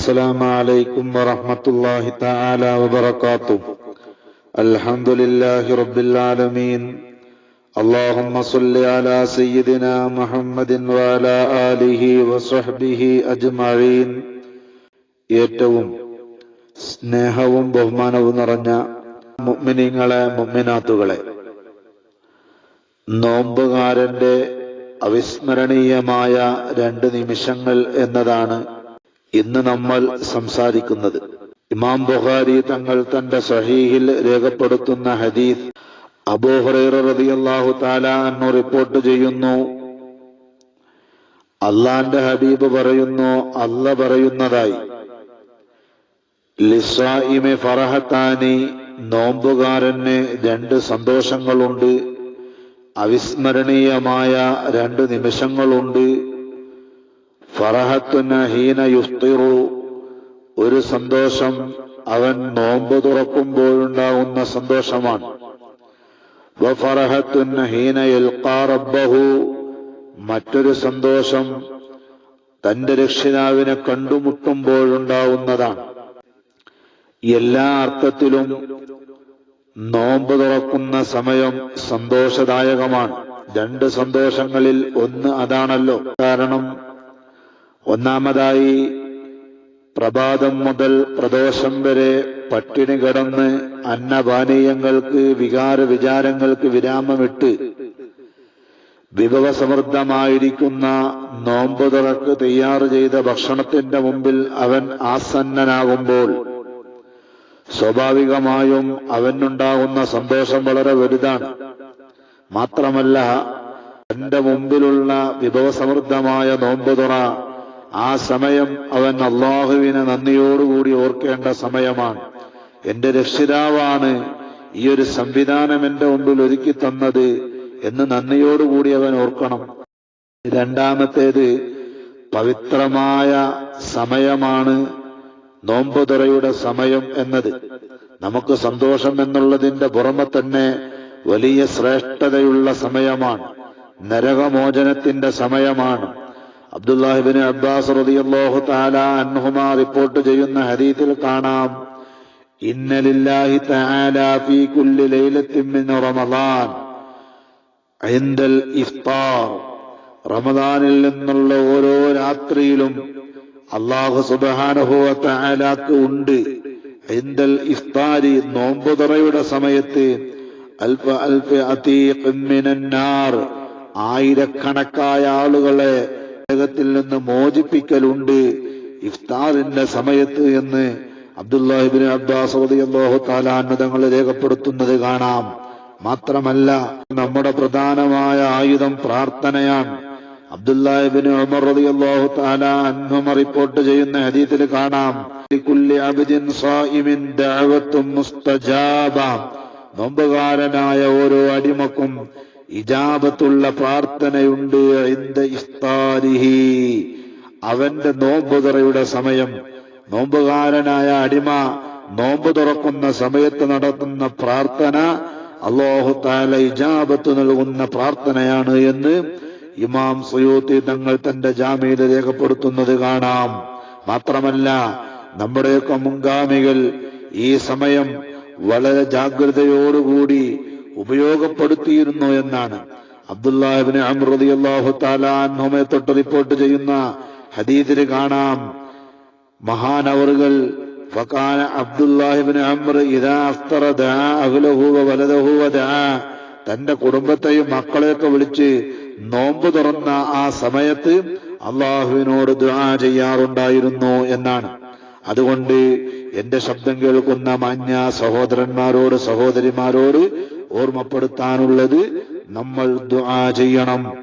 السلام عليكم ورحمة الله تعالى وبركاته الحمد لله رب العالمين اللهم صل على سيدنا محمد وعلى آله وصحبه أجمعين ഏറ്റവും സ്നേഹവും ബഹുമാനവും നിറഞ്ഞ മുഅ്മിനീങ്ങളെ മുഅ്മിനാത്തുകളെ നോമ്പുകാരന്റെ അവിസ്മരണീയമായ രണ്ട് നിമിഷങ്ങൾ എന്നതാണ് ഇന്ന് നമ്മൾ സംസാരിക്കുന്നത് ഇമാം ബുഖാരി തങ്ങൾ തന്റെ സഹീഹിൽ രേഖപ്പെടുത്തുന്ന ഹദീസ് അബൂഹുറൈറ റളിയല്ലാഹു തആല റിപ്പോർട്ട് ചെയ്യുന്നു. അള്ളാന്റെ ഹബീബ് പറയുന്നു അല്ല പറയുന്നതായി. ലിസായിമെ ഫറഹത്താനി നോമ്പുകാരന് രണ്ട് സന്തോഷങ്ങളുണ്ട് അവിസ്മരണീയമായ രണ്ട് നിമിഷങ്ങളുണ്ട് ഫറഹത്തുന ഹീന യുഫ്തിറു ഒരു സന്തോഷം അവൻ നോമ്പ് തുറക്കുമ്പോഴുണ്ടാകുന്ന സന്തോഷമാണ്. ഹീന യൽഖാ മറ്റൊരു സന്തോഷം തന്റെ രക്ഷിതാവിനെ കണ്ടുമുട്ടുമ്പോഴുണ്ടാവുന്നതാണ്. എല്ലാ അർത്ഥത്തിലും നോമ്പ് തുറക്കുന്ന സമയം സന്തോഷദായകമാണ്. രണ്ട് സന്തോഷങ്ങളിൽ ഒന്ന് അതാണല്ലോ. കാരണം ഒന്നാമതായി പ്രഭാതം മുതൽ പ്രദോഷം വരെ പട്ടിണി കിടന്ന് അന്നപാനീയങ്ങൾക്ക് വികാര വിചാരങ്ങൾക്ക് വിരാമമിട്ട് വിഭവസമൃദ്ധമായിരിക്കുന്ന നോമ്പ് തുറക്ക് തയ്യാറ് ചെയ്ത ഭക്ഷണത്തിന്റെ മുമ്പിൽ അവൻ ആസന്നനാകുമ്പോൾ സ്വാഭാവികമായും അവനുണ്ടാകുന്ന സന്തോഷം വളരെ വലുതാണ്. മാത്രമല്ല തന്റെ മുമ്പിലുള്ള വിഭവസമൃദ്ധമായ നോമ്പ് തുറ ആ സമയം അവൻ അള്ളാഹുവിനെ നന്ദിയോടുകൂടി ഓർക്കേണ്ട സമയമാണ്. എന്റെ രക്ഷിതാവാണ് ഈ ഒരു സംവിധാനം എന്റെ മുമ്പിൽ ഒരുക്കി തന്നത് എന്ന് നന്ദിയോടുകൂടി അവൻ ഓർക്കണം. രണ്ടാമത്തേത് പവിത്രമായ സമയമാണ് നോമ്പുതുറയുടെ സമയം എന്നത്. നമുക്ക് സന്തോഷം എന്നുള്ളതിന്റെ പുറമെ തന്നെ വലിയ ശ്രേഷ്ഠതയുള്ള സമയമാണ്. നരകമോചനത്തിന്റെ സമയമാണ്. അബ്ദുല്ലാഹിബിന് അബ്ബാസ് റളിയല്ലാഹു താല അൻഹുമ റിപ്പോർട്ട് ചെയ്യുന്ന ഹദീസിൽ കാണാം. ഇന്നലില്ലാഹി തആല ഫീ കുല്ലി ലൈലത്തിൻ മിൻ ഇഫ്താർ. റമദാനിൽ നിന്നുള്ള ഓരോ രാത്രിയിലും അള്ളാഹു സുബ്ഹാനഹു വ തആലാക്ക് ഉണ്ട്. ഇൻദൽ ഇഫ്താരി നോമ്പുതറയുടെ സമയത്ത് അൽഫ അൽഫ അതീഖ് മിനന്നാർ. ആയിരക്കണക്കായ ആളുകളെ നരകത്തിൽ നിന്ന് മോചിപ്പിക്കലുണ്ട്. ഇഫ്താറിന്റെ സമയത്ത് എന്ന് അബ്ദുല്ലാഹിബിൻ അബ്ബാസ് തങ്ങൾ രേഖപ്പെടുത്തുന്നത് കാണാം. മാത്രമല്ല നമ്മുടെ പ്രധാനമായ ആയുധം പ്രാർത്ഥനയാണ്. അബ്ദുല്ലാഹിബിൻ ഉമർ റളിയല്ലാഹു താല അൻഹുമ റിപ്പോർട്ട് ചെയ്യുന്ന ഹദീസിൽ കാണാം. മുസ്തജാബ. നോമ്പുകാരനായ ഓരോ അടിമക്കും ഇജാബത്തുള്ള പ്രാർത്ഥനയുണ്ട്. ഇന്ദ ഇഫ്താരിഹി. അവന്റെ നോമ്പുതുറയുടെ സമയം. നോമ്പുകാരനായ അടിമ നോമ്പ് തുറക്കുന്ന സമയത്ത് നടത്തുന്ന പ്രാർത്ഥന അള്ളാഹു താല ഇജാബത്ത് നൽകുന്ന പ്രാർത്ഥനയാണ് എന്ന് ഇമാം സുയൂത്തി തങ്ങൾ തന്റെ ജാമ്യയിൽ രേഖപ്പെടുത്തുന്നത് കാണാം. മാത്രമല്ല നമ്മുടെയൊക്കെ മുൻഗാമികൾ ഈ സമയം വളരെ ജാഗ്രതയോടുകൂടി ഉപയോഗപ്പെടുത്തിയിരുന്നു എന്നാണ്. അബ്ദുല്ലാഹിബിന് അമ്രതി അള്ളാഹു താലാൻഹുമെ തൊട്ട് റിപ്പോർട്ട് ചെയ്യുന്ന ഹദീദിന് കാണാം. മഹാനവറുകൾ ദാ അഹ്ലഹു വ വലദഹു വ ദാ തന്റെ കുടുംബത്തെയും മക്കളെയൊക്കെ വിളിച്ച് നോമ്പ് തുറന്ന ആ സമയത്ത് അള്ളാഹുവിനോട് ദുആ ചെയ്യാറുണ്ടായിരുന്നു എന്നാണ്. അതുകൊണ്ട് എന്റെ ശബ്ദം കേൾക്കുന്ന മാന്യ സഹോദരന്മാരോട് സഹോദരിമാരോട് ഓർമ്മപ്പെടുത്താനുള്ളത് നമ്മൾ ദുആ ചെയ്യണം.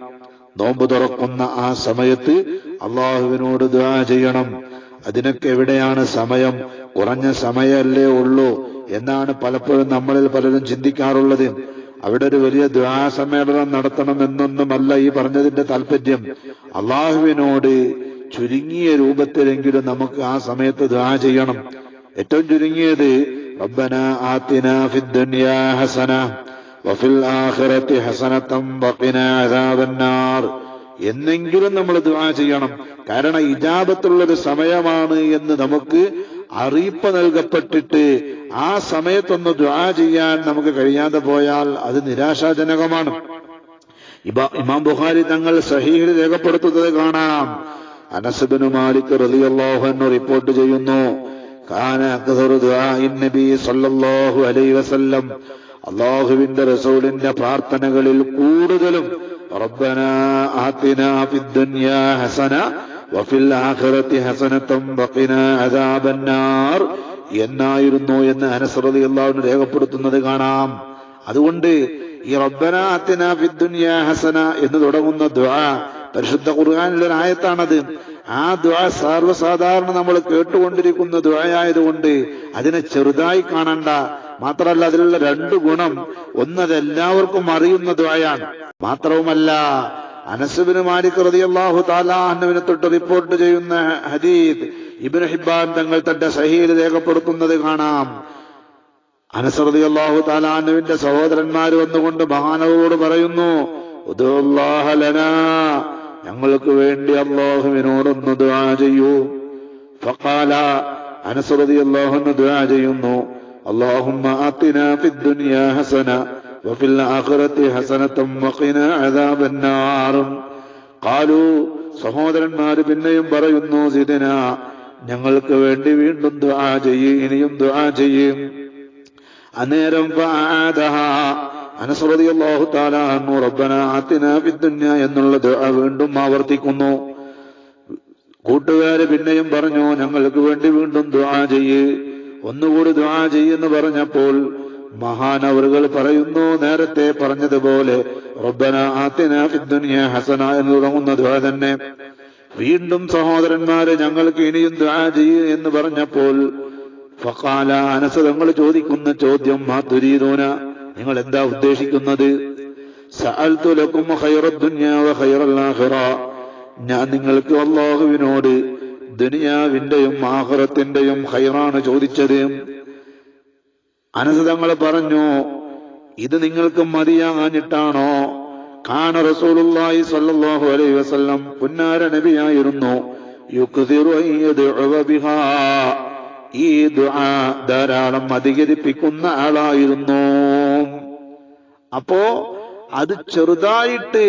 നോമ്പ് തുറക്കുന്ന ആ സമയത്ത് അള്ളാഹുവിനോട് ദുആ ചെയ്യണം. അതിനൊക്കെ എവിടെയാണ് സമയം? കുറഞ്ഞ സമയമല്ലേ ഉള്ളൂ എന്നാണ് പലപ്പോഴും നമ്മളിൽ പലരും ചിന്തിക്കാറുള്ളത്. അവിടെ ഒരു വലിയ ദ്വാ സമ്മേളനം നടത്തണം എന്നൊന്നുമല്ല ഈ പറഞ്ഞതിന്റെ താല്പര്യം. അള്ളാഹുവിനോട് ചുരുങ്ങിയ രൂപത്തിലെങ്കിലും നമുക്ക് ആ സമയത്ത് ദ്വാ ചെയ്യണം. ഏറ്റവും ചുരുങ്ങിയത് റബ്ബന الدنيا حسنة وفي الآخرة حسنة وقنا عذاب النار. എന്നെങ്കിലും നമ്മൾ ദുആ ചെയ്യണം. കാരണം ഇജാബത്തുള്ളൊരു സമയമാണ് എന്ന് നമുക്ക് അറിയിപ്പ് നൽകപ്പെട്ടിട്ട് ആ സമയത്തൊന്ന് ദുആ ചെയ്യാൻ നമുക്ക് കഴിയാതെ പോയാൽ അത് നിരാശാജനകമാണ്. ഇമാം ബുഖാരി തങ്ങൾ സഹീഹിൽ രേഖപ്പെടുത്തുന്നത് കാണാം. അനസബിന് മാലിക് റളിയല്ലാഹു അൻഹു റിപ്പോർട്ട് ചെയ്യുന്നു. കാന അക്സറു ദുആഇൻ സല്ലല്ലാഹു അലൈഹി വസല്ലം. അള്ളാഹുവിന്റെ റസൂലിന്റെ പ്രാർത്ഥനകളിൽ കൂടുതലും റബ്ബന ആതിനാ ഫിദ് ഹസന വഫിൽ ആഖിറതി ഹസനതം വഖിനാ അദാബന്നാർ എന്നായിരുന്നു എന്ന് അനസ് റളിയല്ലാഹു അൻഹു രേഖപ്പെടുത്തുന്നത് കാണാം. അതുകൊണ്ട് ഈ റബ്ബന അത്തിന ഫിദ്ദുനിയ ഹസന എന്ന് തുടങ്ങുന്ന ദ്വാ പരിശുദ്ധ ഖുർആനിലെ ഒരു ആയത്താണത് ആ ദ്വാ സർവസാധാരണ നമ്മൾ കേട്ടുകൊണ്ടിരിക്കുന്ന ദ്വായായതുകൊണ്ട് അതിനെ ചെറുതായി കാണണ്ട. മാത്രമല്ല അതിലുള്ള രണ്ട് ഗുണം. ഒന്നത് എല്ലാവർക്കും അറിയുന്ന ദ്വായാണ് മാത്രവുമല്ല അനസുബിന് മാലിക് റളിയല്ലാഹു താലാഹുവിനെ തൊട്ട് റിപ്പോർട്ട് ചെയ്യുന്ന ഹദീദ് ഇബ്നു ഹിബ്ബാൻ തങ്ങൾ തന്റെ സഹീൽ രേഖപ്പെടുത്തുന്നത് കാണാം. അനസ് അള്ളാഹു താലാഹ്നുവിന്റെ സഹോദരന്മാർ വന്നുകൊണ്ട് മഹാനവോട് പറയുന്നു ഉദുല്ലാഹ ലനാ ഞങ്ങൾക്ക് വേണ്ടി അള്ളാഹുവിനോടൊന്ന് ദുആ ചെയ്യൂ. ഫക്കാല അനസ് റളിയല്ലാഹു അൻഹു ദുആ ചെയ്യുന്നു. അല്ലാഹുമ്മ ആതിനാ ഫിദ് ഹസന വഫിൽ ആഖിറതി ഹസനതം വഖിനാ അദാബന്നാർ ഖാലു സഹോദരന്മാർ പിന്നെയും പറയുന്നു ഞങ്ങൾക്ക് വേണ്ടി വീണ്ടും ദുആ ചെയ്യ് ഇനിയും ദുആ ചെയ്യും. അന്നേരം ഫആദഹ അനസ്രതിയല്ലാഹു താലാഹു റബ്ബന ആത്തിന ഫിദ്ദുന്യ എന്നുള്ള ദുആ വീണ്ടും ആവർത്തിക്കുന്നു. കൂട്ടുകാര് പിന്നെയും പറഞ്ഞു ഞങ്ങൾക്ക് വേണ്ടി വീണ്ടും ദുആ ചെയ്യ്. ഒന്നുകൂടി ദുആ ചെയ്യെന്ന് പറഞ്ഞപ്പോൾ മഹാനവറുകൾ പറയുന്നു നേരത്തെ പറഞ്ഞതുപോലെ റബ്ബന ആത്തിന ഫിദ്ദുനിയ ഹസന എന്ന് തുടങ്ങുന്ന ദുആ തന്നെ. വീണ്ടും സഹോദരന്മാരെ ഞങ്ങൾക്ക് ഇനിയും ദുആ ചെയ്യ് എന്ന് പറഞ്ഞപ്പോൾ ഫഖാല അനസ തങ്ങൾ ചോദിക്കുന്ന ചോദ്യം മാ നിങ്ങൾ എന്താ ഉദ്ദേശിക്കുന്നത് ഞാൻ നിങ്ങൾക്ക് അള്ളാഹുവിനോട് ദുനിയാവിന്റെയും ആഹുറത്തിന്റെയും ഹൈറാണ് ചോദിച്ചത്. അനസതങ്ങൾ പറഞ്ഞു ഇത് നിങ്ങൾക്ക് മതിയാകാഞ്ഞിട്ടാണോ കാന റസൂലുള്ളാഹി സ്വല്ലല്ലാഹു അലൈഹി വസല്ലം പുന്നാര നബിയായിരുന്നു യുക്തിറു ബിഹാ. ഈ ദുആ ധാരാളം അധികരിപ്പിക്കുന്ന ആളായിരുന്നു. അപ്പോ അത് ചെറുതായിട്ട്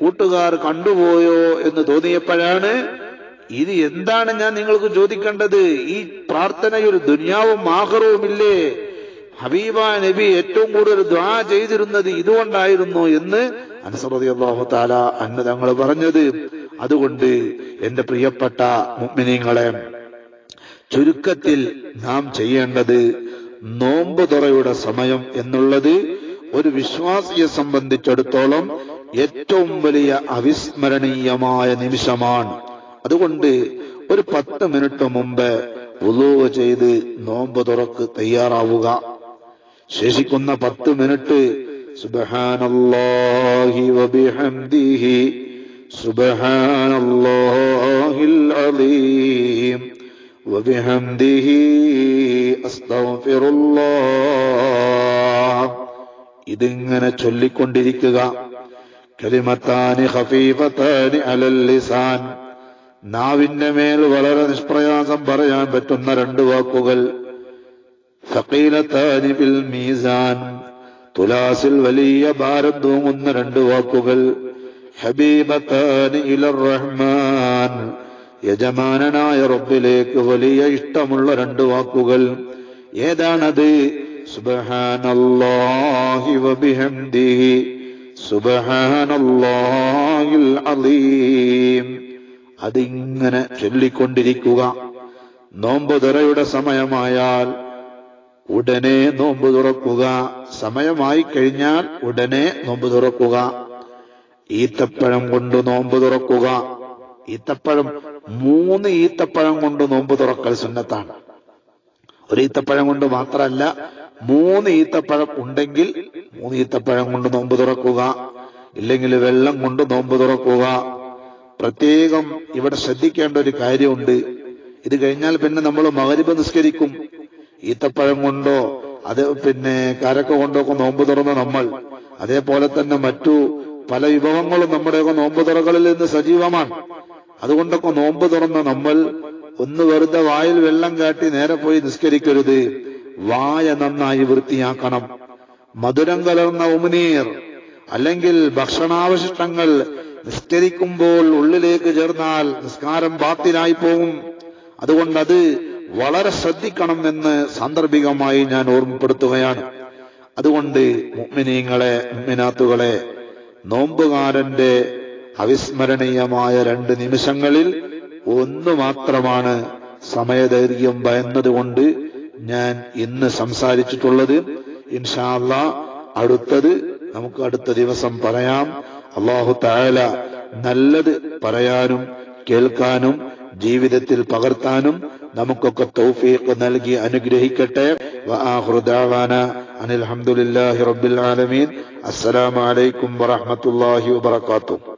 കൂട്ടുകാർ കണ്ടുപോയോ എന്ന് തോന്നിയപ്പോഴാണ് ഇത് എന്താണ് ഞാൻ നിങ്ങൾക്ക് ചോദിക്കേണ്ടത്? ഈ പ്രാർത്ഥനയിൽ ദുന്യാവും ആഹ്റവുമില്ലേ? ഹബീബ നബി ഏറ്റവും കൂടുതൽ ദ്വാ ചെയ്തിരുന്നത് ഇതുകൊണ്ടായിരുന്നു എന്ന് അനുസൃതി അള്ളാഹു അന്ന് തങ്ങൾ പറഞ്ഞത്. അതുകൊണ്ട് എന്റെ പ്രിയപ്പെട്ട മുഅ്മിനീങ്ങളെ ചുരുക്കത്തിൽ നാം ചെയ്യേണ്ടത് നോമ്പ് തുറയുടെ സമയം എന്നുള്ളത് ഒരു വിശ്വാസിയെ സംബന്ധിച്ചിടത്തോളം ഏറ്റവും വലിയ അവിസ്മരണീയമായ നിമിഷമാണ്. അതുകൊണ്ട് ഒരു പത്ത് മിനിറ്റ് മുമ്പ് ഉളുവ് ചെയ്ത് നോമ്പ് തുറക്ക് തയ്യാറാവുക. ശേഷിക്കുന്ന പത്ത് മിനിറ്റ് സുബ്ഹാനല്ലാഹി വബിഹംദിഹി സുബ്ഹാനല്ലാഹിൽ അലീം. وبحمده أستغفر الله ഇതിങ്ങനെ ചൊല്ലിക്കൊണ്ടിരിക്കുക കലിമത്താനി ഖഫീഫത്താനി അലൽ ലിസാൻ നാവിന്റെ മേൽ വളരെ നിഷ്പ്രയാസം പറയാൻ പറ്റുന്ന രണ്ട് വാക്കുകൾ ഫഖീലത്താനി ഫിൽ മീസാൻ തുലാസിൽ വലിയ ഭാരം തൂങ്ങുന്ന രണ്ട് വാക്കുകൾ ഹബീബത്താനി ഇലർ റഹ്മാൻ യജമാനനായ റബ്ബിലേക്ക് വലിയ ഇഷ്ടമുള്ള രണ്ട് വാക്കുകൾ ഏതാണത്? അലീം അതിങ്ങനെ ചൊല്ലിക്കൊണ്ടിരിക്കുക. നോമ്പ് തുറയുടെ സമയമായാൽ ഉടനെ നോമ്പ് തുറക്കുക. സമയമായി കഴിഞ്ഞാൽ ഉടനെ നോമ്പ് തുറക്കുക. ഈത്തപ്പഴം കൊണ്ട് നോമ്പ് തുറക്കുക. ഈത്തപ്പഴം മൂന്ന് ഈത്തപ്പഴം കൊണ്ട് നോമ്പ് തുറക്കൽ സുന്നത്താണ്. ഒരു ഈത്തപ്പഴം കൊണ്ട് മാത്രമല്ല മൂന്ന് ഈത്തപ്പഴം ഉണ്ടെങ്കിൽ മൂന്ന് ഈത്തപ്പഴം കൊണ്ട് നോമ്പ് തുറക്കുക ഇല്ലെങ്കിൽ വെള്ളം കൊണ്ട് നോമ്പ് തുറക്കുക. പ്രത്യേകം ഇവിടെ ശ്രദ്ധിക്കേണ്ട ഒരു കാര്യമുണ്ട്. ഇത് കഴിഞ്ഞാൽ പിന്നെ നമ്മൾ മകരിബ് നിസ്കരിക്കും. ഈത്തപ്പഴം കൊണ്ടോ അത് പിന്നെ കരക്ക കൊണ്ടോ ഒക്കെ നോമ്പ് തുറന്ന നമ്മൾ. അതേപോലെ തന്നെ മറ്റു പല വിഭവങ്ങളും നമ്മുടെയൊക്കെ നോമ്പ് തുറകളിൽ നിന്ന് സജീവമാണ്. അതുകൊണ്ടൊക്കെ നോമ്പ് തുറന്ന നമ്മൾ ഒന്ന് വെറുതെ വായിൽ വെള്ളം കാട്ടി നേരെ പോയി നിസ്കരിക്കരുത്. വായ നന്നായി വൃത്തിയാക്കണം. മധുരം കലർന്ന ഉമിനീർ അല്ലെങ്കിൽ ഭക്ഷണാവശിഷ്ടങ്ങൾ നിസ്കരിക്കുമ്പോൾ ഉള്ളിലേക്ക് ചേർന്നാൽ നിസ്കാരം പാത്തിലായി പോകും അതുകൊണ്ടത് അത് വളരെ ശ്രദ്ധിക്കണം എന്ന് സാന്ദർഭികമായി ഞാൻ ഓർമ്മപ്പെടുത്തുകയാണ്. അതുകൊണ്ട് മുഅ്മിനീങ്ങളെ മുഅ്മിനാത്തുകളെ നോമ്പുകാരന്റെ അവിസ്മരണീയമായ രണ്ട് നിമിഷങ്ങളിൽ ഒന്ന് മാത്രമാണ് സമയദൈർഘ്യം ഭയന്നതുകൊണ്ട് ഞാൻ ഇന്ന് സംസാരിച്ചിട്ടുള്ളത്. ഇൻഷാല്ല അടുത്തത് നമുക്ക് അടുത്ത ദിവസം പറയാം. അള്ളാഹു താല നല്ലത് പറയാനും കേൾക്കാനും ജീവിതത്തിൽ പകർത്താനും നമുക്കൊക്കെ തൗഫീഖ് നൽകി അനുഗ്രഹിക്കട്ടെ. വആഖിറു ദഅവാന അനിൽ റബ്ബിൽ ആലമീൻ. അസ്സലാമു അലൈക്കും വറഹ്മത്തുള്ളാഹി വബറകാതുഹു.